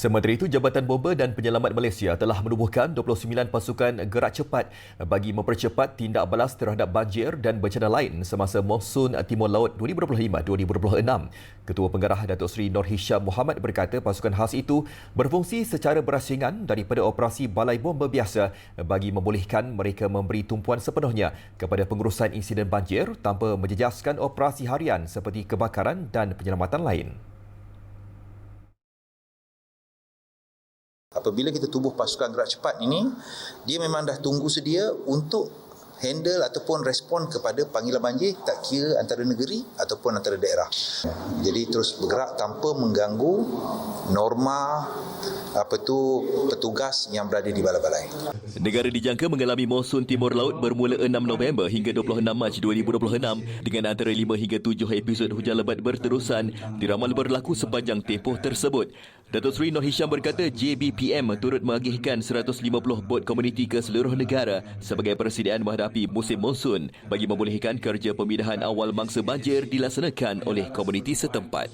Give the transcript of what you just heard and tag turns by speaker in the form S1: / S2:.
S1: Sementara itu, Jabatan Bomba dan Penyelamat Malaysia telah menubuhkan 29 pasukan gerak cepat bagi mempercepat tindak balas terhadap banjir dan bencana lain semasa monsun Timur Laut 2025-2026. Ketua Penggarah Datuk Seri Nur Hisham Muhammad berkata pasukan khas itu berfungsi secara berasingan daripada operasi balai bomba biasa bagi membolehkan mereka memberi tumpuan sepenuhnya kepada pengurusan insiden banjir tanpa menjejaskan operasi harian seperti kebakaran dan penyelamatan lain.
S2: Apabila kita tubuh pasukan gerak cepat ini, dia memang dah tunggu sedia untuk handle ataupun respon kepada panggilan banjir tak kira antara negeri ataupun antara daerah. Jadi terus bergerak tanpa mengganggu norma apa tu petugas yang berada di balai-balai.
S1: Negara dijangka mengalami monsun timur laut bermula 6 November hingga 26 Mac 2026 dengan antara 5 hingga 7 episod hujan lebat berterusan diramal berlaku sepanjang tempoh tersebut. Datuk Seri Nur Hisham berkata JBPM turut mengagihkan 150 bot komuniti ke seluruh negara sebagai persediaan menghadapi musim monsun bagi membolehkan kerja pemindahan awal mangsa banjir dilaksanakan oleh komuniti setempat.